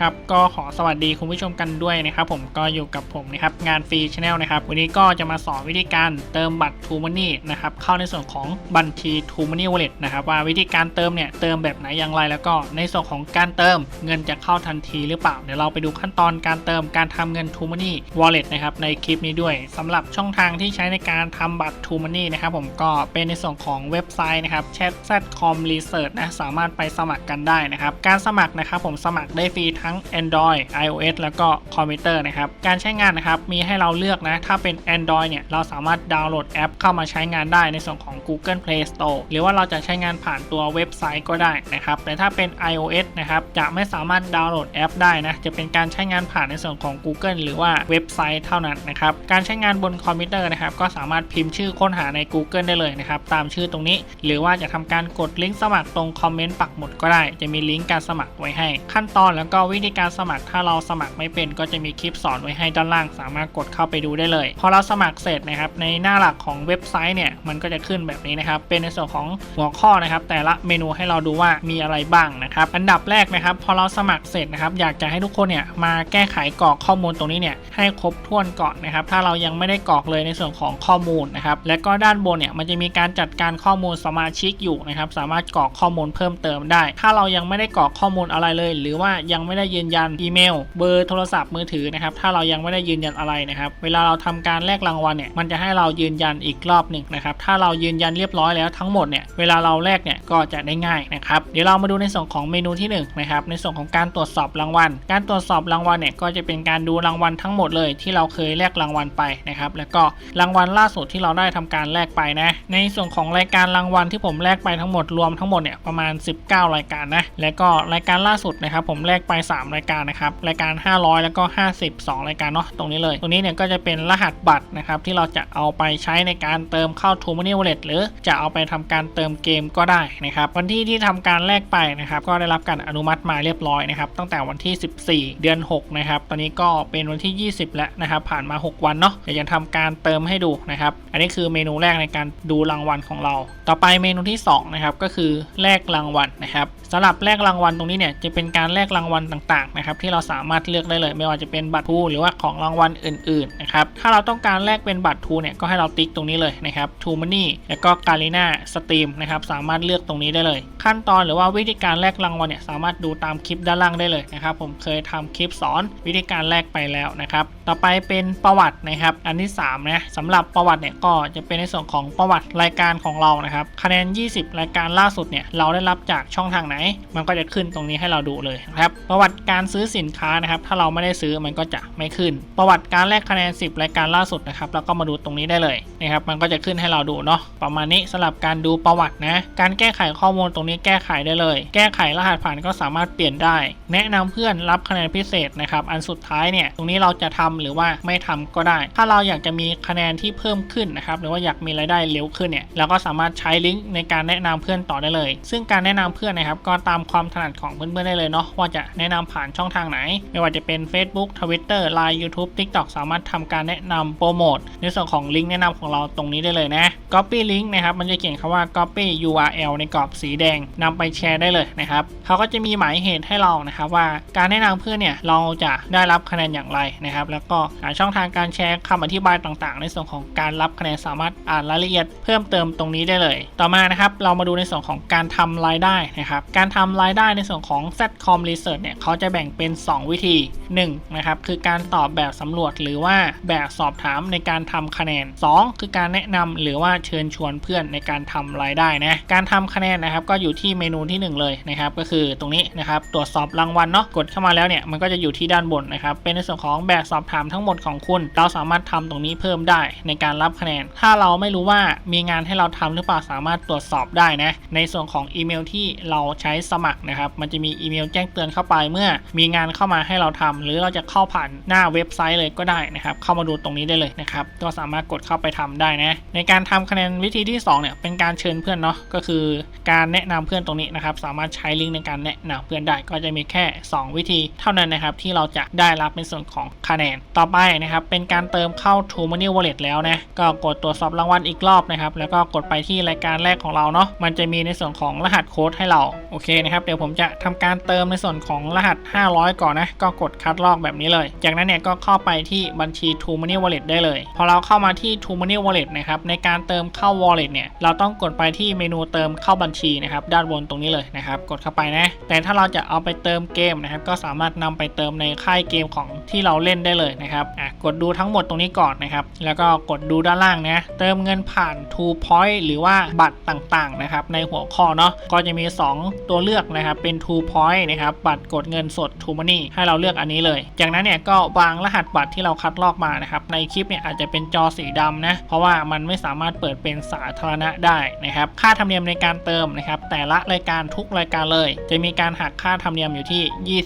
ครับก็ขอสวัสดีคุณผู้ชมกันด้วยนะครับผมก็อยู่กับผมนะครับงานฟรีชาแนลนะครับวันนี้ก็จะมาสอนวิธีการเติมบัตร t ูมันนี่นะครับเข้าในส่วนของบัญชี t ูมันนี่วอลเล็ตนะครับว่าวิธีการเติมเนี่ยเติมแบบไหนอย่างไรแล้วก็ในส่วนของการเติมเงินจะเข้าทันทีหรือเปล่าเดี๋ยวเราไปดูขั้นตอนการเติมการทำเงิน t ูมันนี่วอลเล็ตนะครับในคลิปนี้ด้วยสำหรับช่องทางที่ใช้ในการทำบัตร t ูมันนี่นะครับผมก็เป็นในส่วนของเว็บไซต์นะครับ chat.com research นะสามารถไปสมัครกันได้นะครับการสมัครนะครับผมสมัครได้ฟรีทั้ง Android iOS แล้วก็คอมพิวเตอร์นะครับ การใช้งานนะครับ มีให้เราเลือกนะ ถ้าเป็น Android เนี่ย เราสามารถดาวน์โหลดแอปเข้ามาใช้งานได้ในส่วนของ Google Play Store หรือว่าเราจะใช้งานผ่านตัวเว็บไซต์ก็ได้นะครับ แต่ถ้าเป็น iOS นะครับ จะไม่สามารถดาวน์โหลดแอปได้นะ จะเป็นการใช้งานผ่านในส่วนของ Google หรือว่าเว็บไซต์เท่านั้นนะครับ การใช้งานบนคอมพิวเตอร์นะครับ ก็สามารถพิมพ์ชื่อค้นหาใน Google ได้เลยนะครับ ตามชื่อตรงนี้ หรือว่าจะทำการกดลิงก์สมัครตรงคอมเมนต์ปักหมุดก็ได้ จะมีลิงก์การสมัครไว้ให้ ขั้นตอนแล้วก็วิธีการสมัครถ้าเราสมัครไม่เป็นก็จะมีคลิปสอนไว้ให้ด้านล่าง สามารถกดเข้าไปดูได้เลยพอเราสมัครเสร็จนะครับในหน้าหลักของเว็บไซต์เนี่ยมันก็จะขึ้นแบบนี้นะครับเป็นในส่วนของหัวข้อนะครับแต่ละเมนูให้เราดูว่ามีอะไรบ้างนะครับอันดับแรกนะครับพอเราสมัครเสร็จนะครับอยากจะให้ทุกคนเนี่ยมาแก้ไขกรอกข้อมูลตรงนี้เนี่ยให้ครบถ้วนก่อนนะครับถ้าเรายังไม่ได้กรอกเลยในส่วนของข้อมูลนะครับและก็ด้านบนเนี่ยมันจะมีการจัดการข้อมูลสมาชิกอยู่นะครับสามารถกรอกข้อมูลเพิ่มเติมได้ ถ้าเรายังไม่ได้กรอกข้อมูลอะไรเลย หรือว่ายังไม่ได้ยืนยันอีเมล เบอร์โทรศัพท์มือถือนะครับถ้าเรายังไม่ได้ยืนยันอะไรนะครับเวลาเราทำการแลกรางวัลเนี่ยมันจะให้เรายืนยันอีกรอบหนึ่งนะครับถ้าเรายืนยันเรียบร้อยแล้วทั้งหมดเนี่ยเวลาเราแลกเนี่ยก็จะได้ง่ายนะครับเดี๋ยวเรามาดูในส่วนของเมนูที่1นงนะครับในส่วนของการตรวจสอบรางวัล การตรวจสอบรางวัลเนี่ยก็จะเป็นการดูรางวัลทั้งหมดเลยที่เราเคยแลกรางวัลไปนะครับแล้วก็รางวัลล่าสุดที่เราได้ทำการแลกไปนะ ในส่วนของรายการรางวัลที่ผมแลกไปทั้งหมดรวมทั้งหมดเนี่ยประมาณ 19 รายการนะแล้วก็รายการล่าสุดนะครับผมแลกไป3 รายการนะครับรายการ 500 แล้วก็ 50 2 รายการเนาะตรงนี้เลย ตรงนี้เนี่ยก็จะเป็นรหัสบัตรนะครับที่เราจะเอาไปใช้ในการเติมเข้า t ู Money Wallet หรือจะเอาไปทำการเติมเกมก็ได้นะครับวันที่ที่ทำการแลกไปนะครับก็ได้รับการอนุมัติมาเรียบร้อยนะครับตั้งแต่วันที่ 14 เดือน 6 นะครับ ตอนนี้ก็เป็นวันที่ 20 แล้วนะครับ ผ่านมา 6 วันเนาะเดี๋ยวจะทำการเติมให้ดูนะครับ อันนี้คือเมนูแรกในการดูรางวัลของเรา ต่อไปเมนูที่2นะครับก็คือแลกรางวัลนะครับสำหรับแลกรางวัลตรงนี้เนี่ยจะเป็นการแลกรางวัลต่างๆนะครับที่เราสามารถเลือกได้เลย ไม่ว่าจะเป็นบัตรทูหรือว่าของรางวัลอื่นๆนะครับถ้าเราต้องการแลกเป็นบัตรทูเนี่ยก็ให้เราติ๊กตรงนี้เลยนะครับทูมันนี่แล้วก็การีนาสตรีมนะครับสามารถเลือกตรงนี้ได้เลย ขั้นตอนหรือว่าวิธีการแลกรางวัลเนี่ยสามารถดูตามคลิปด้านล่างได้เลยนะครับผมเคยทำคลิปสอนวิธีการแลกไปแล้วนะครับต่อไปเป็นประวัตินะครับอันที่3นะสำหรับประวัติเนี่ยก็จะเป็นในส่วนของประวัติรายการของเรานะครับคะแนน 20 รายการล่าสุดเนี่ยเราได้รับจากช่องทางไหน มันก็จะขึ้นตรงนี้ให้เราดูเลยนะครับประวัวัติการซื้อสินค้านะครับ ถ้าเราไม่ได้ซื้อมันก็จะไม่ขึ้น ประวัติการแลกคะแนน 10 รายการล่าสุดนะครับแล้วก็มาดูตรงนี้ได้เลยนะครับมันก็จะขึ้นให้เราดูเนาะประมาณนี้สำหรับการดูประวัตินะ การแก้ไขข้อมูลตรงนี้แก้ไขได้เลย แก้ไขรหัสผ่านก็สามารถเปลี่ยนได้ แนะนำเพื่อนรับคะแนนพิเศษนะครับอันสุดท้ายเนี่ยตรงนี้เราจะทำหรือว่าไม่ทำก็ได้ ถ้าเราอยากจะมีคะแนนที่เพิ่มขึ้นนะครับหรือว่าอยากมีรายได้เร็วขึ้นเนี่ยเราก็สามารถใช้ลิงก์ในการแนะนำเพื่อนต่อได้เลย ซึ่งการแนะนำเพื่อนนะครับก็ตามความถนัดของเพื่อนๆได้เลยเนาะว่าจะแนะนำผ่านช่องทางไหน ไม่ว่าจะเป็น Facebook Twitter Line YouTube TikTok สามารถทำการแนะนำโปรโมทในส่วนของลิงก์แนะนำของเราตรงนี้ได้เลยนะ Copy Link นะครับมันจะเขียนคำว่า Copy URL ในกรอบสีแดงนำไปแชร์ได้เลยนะครับเขาก็จะมีหมายเหตุให้เรานะครับว่าการแนะนำเพื่อนเนี่ยเราจะได้รับคะแนนอย่างไรนะครับ แล้วก็หาช่องทางการแชร์คำอธิบายต่างๆ ในส่วนของการรับคะแนนสามารถอ่านรายละเอียดเพิ่มเติมตรงนี้ได้เลย ต่อมานะครับเรามาดูในส่วนของการทำรายได้นะครับการทำรายได้ในส่วนของ Zcom Research เนี่ยเขาจะแบ่งเป็น 2 วิธี1นะครับคือการตอบแบบสำรวจหรือว่าแบบสอบถามในการทำคะแนน 2 คือการแนะนำหรือว่าเชิญชวนเพื่อนในการทำรายได้นะการทำคะแนนนะครับก็อยู่ที่เมนูที่ 1 เลยนะครับก็คือตรงนี้นะครับตรวจสอบรางวัลเนาะกดเข้ามาแล้วเนี่ยมันก็จะอยู่ที่ด้านบนนะครับเป็นในส่วนของแบบสอบถามทั้งหมดของคุณ เราสามารถทำตรงนี้เพิ่มได้ในการรับคะแนน ถ้าเราไม่รู้ว่ามีงานให้เราทำหรือเปล่าสามารถตรวจสอบได้นะในส่วนของอีเมลที่เราใช้สมัครนะครับมันจะมีอีเมลแจ้งเตือนเข้าไปเมื่อมีงานเข้ามาให้เราทำหรือเราจะเข้าผ่านหน้าเว็บไซต์เลยก็ได้นะครับ เข้ามาดูตรงนี้ได้เลยนะครับก็สามารถกดเข้าไปทำได้นะในการทำคะแนนวิธีที่2เนี่ยเป็นการเชิญเพื่อนเนาะก็คือการแนะนำเพื่อนตรงนี้นะครับ สามารถใช้ลิงก์ในการแนะนำเพื่อนได้ก็จะมีแค่ 2 วิธีเท่านั้นนะครับที่เราจะได้รับในส่วนของคะแนนต่อไปนะครับเป็นการเติมเข้า t ู Money Wallet แล้วนะก็กดตรวจสอบรางวัลอีกรอบนะครับแล้วก็กดไปที่รายการแรกของเราเนาะมันจะมีในส่วนของรหัสโค้ดให้เราโอเคนะครับเดี๋ยวผมจะทำการเติมในส่วนของรหัส 500 ก่อนนะ ก็กดคัดลอกแบบนี้เลย จากนั้นเนี่ยก็เข้าไปที่บัญชี True Money Wallet ได้เลย พอเราเข้ามาที่ True Money Wallet นะครับ ในการเติมเข้า Wallet เนี่ย เราต้องกดไปที่เมนูเติมเข้าบัญชีนะครับ ด้านบนตรงนี้เลยนะครับ กดเข้าไปนะ แต่ถ้าเราจะเอาไปเติมเกมนะครับ ก็สามารถนำไปเติมในค่ายเกมของที่เราเล่นได้เลยนะครับ อะ กดดูทั้งหมดตรงนี้ก่อนนะครับ แล้วก็กดดูด้านล่างนะ เติมเงินผ่าน True Point หรือว่าบัตรต่างๆนะครับ ในหัวข้อเนาะ ก็จะมี 2 ตัวเลือกนะครับ เป็น True Point นะครับ บัตรกดเงินสด True Money ให้เราเลือกอันนี้เลย จากนั้นเนี่ยก็วางรหัสบัตรที่เราคัดลอกมานะครับ ในคลิปเนี่ยอาจจะเป็นจอสีดำนะ เพราะว่ามันไม่สามารถเปิดเป็นสาธารณะได้นะครับ ค่าธรรมเนียมในการเติมนะครับ แต่ละรายการทุกรายการเลย จะมีการหักค่าธรรมเนียมอยู่ที่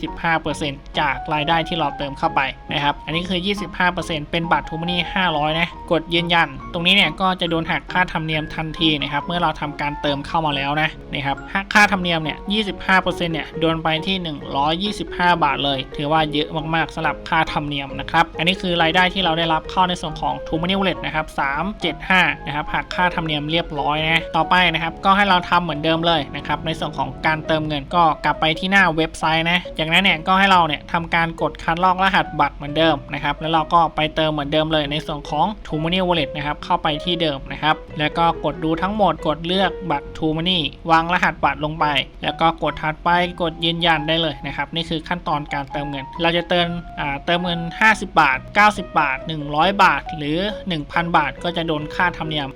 25%จากรายได้ที่เราเติมเข้าไปนะครับ อันนี้คือ 25%เป็นบัตร True Money 500 นะ กดยืนยัน ตรงนี้เนี่ยก็จะโดนหักค่าธรรมเนียมทันทีนะครับ เมื่อเราทำการเติมเข้ามาแล้วนะนะครับหักค่าธรรมเนียมเนี่ย 25%เนี่ย โดนไปที่125 บาทเลย ถือว่าเยอะมากๆสำหรับค่าธรรมเนียมนะครับ อันนี้คือรายได้ที่เราได้รับเข้าในส่วนของ True Money Wallet นะครับ375 นะครับหักค่าธรรมเนียมเรียบร้อยนะต่อไปนะครับก็ให้เราทำเหมือนเดิมเลยนะครับในส่วนของการเติมเงินก็กลับไปที่หน้าเว็บไซต์นะจากนั้นเนี่ยก็ให้เราเนี่ยทำการกดคัดลอกรหัสบัตรเหมือนเดิมนะครับแล้วเราก็ไปเติมเหมือนเดิมเลยในส่วนของ True Money Wallet นะครับเข้าไปที่เดิมนะครับแล้วก็กดดูทั้งหมดกดเลือกบัตร True Money วางรหัสบัตรลงไป แล้วก็กดถัดไปกดยืนยันได้เลยนะครับนี่คือขั้นตอนการเติมเงิน เราจะเติมเติมเงิน 50 บาท 90 บาท 100 บาท หรือ 1,000 บาท ก็จะโดนค่าธรรมเนียม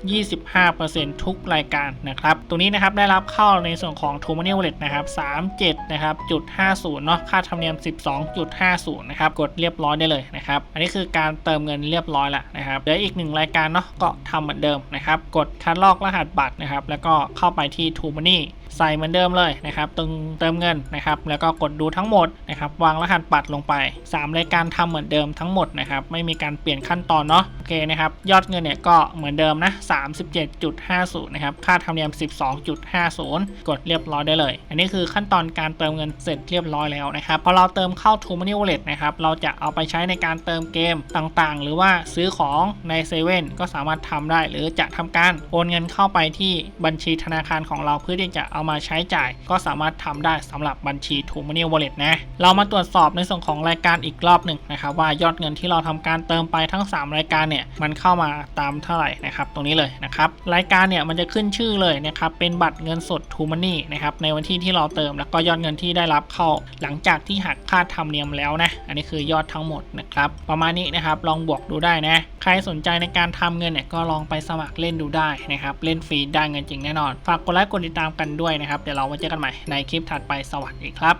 25%ทุกรายการนะครับตรงนี้นะครับได้รับเข้าในส่วนของ True Money Wallet นะครับ37นะครับจุด50เนาะค่าธรรมเนียม 12.50นะครับกดเรียบร้อยได้เลยนะครับอันนี้คือการเติมเงินเรียบร้อยแล้วนะครับเดี๋ยวอีกหนึ่งรายการเนาะก็ทำเหมือนเดิมนะครับกดคัดลอกรหัสบัตรนะครับแล้วก็เข้าไปที่ True Money ใส่เหมือนเดิมเลยนะครับตรงเติมเงินนะครับ แล้วก็กดดูทั้งหมดนะครับวางรหัสบัตรลงไป 3 รายการทำเหมือนเดิมทั้งหมดนะครับไม่มีการเปลี่ยนขั้นตอนเนาะโอเคนะครับยอดเงินเนี่ยก็เหมือนเดิมนะ37.50นะครับค่าธรรมเนียม 12.50 กดเรียบร้อยได้เลย อันนี้คือขั้นตอนการเติมเงินเสร็จเรียบร้อยแล้วนะครับพอเราเติมเข้า True Money Wallet นะครับเราจะเอาไปใช้ในการเติมเกมต่างๆ หรือว่าซื้อของในเซเว่นก็สามารถทำได้ หรือจะทำการโอนเงินเข้าไปที่บัญชีธนาคารของเราเพื่อที่จะเอามาใช้จ่าย ก็สามารถทำได้สำหรับบัญชี True Money Wallet นะ เรามาตรวจสอบในส่วนของรายการอีกรอบหนึ่งนะครับว่ายอดเงินที่เราทำการเติมไปทั้ง 3 รายการเนี่ยมันเข้ามาตามเท่าไหร่นะครับตรงนี้เลยนะครับรายการเนี่ยมันจะขึ้นชื่อเลยนะครับเป็นบัตรเงินสด True Money นะครับในวันที่ที่เราเติมแล้วก็ยอดเงินที่ได้รับเข้า หลังจากที่หักค่าธรรมเนียมแล้วนะอันนี้คือยอดทั้งหมดนะครับประมาณนี้นะครับลองบวกดูได้นะใครสนใจในการทำเงินเนี่ยก็ลองไปสมัครเล่นดูได้นะครับเล่นฟรีได้เงินจริงแน่นอน ฝากกดไลค์กดติดตามกันด้วยนะครับ เดี๋ยวเราไว้เจอกันใหม่ในคลิปถัดไปสวัสดีครับ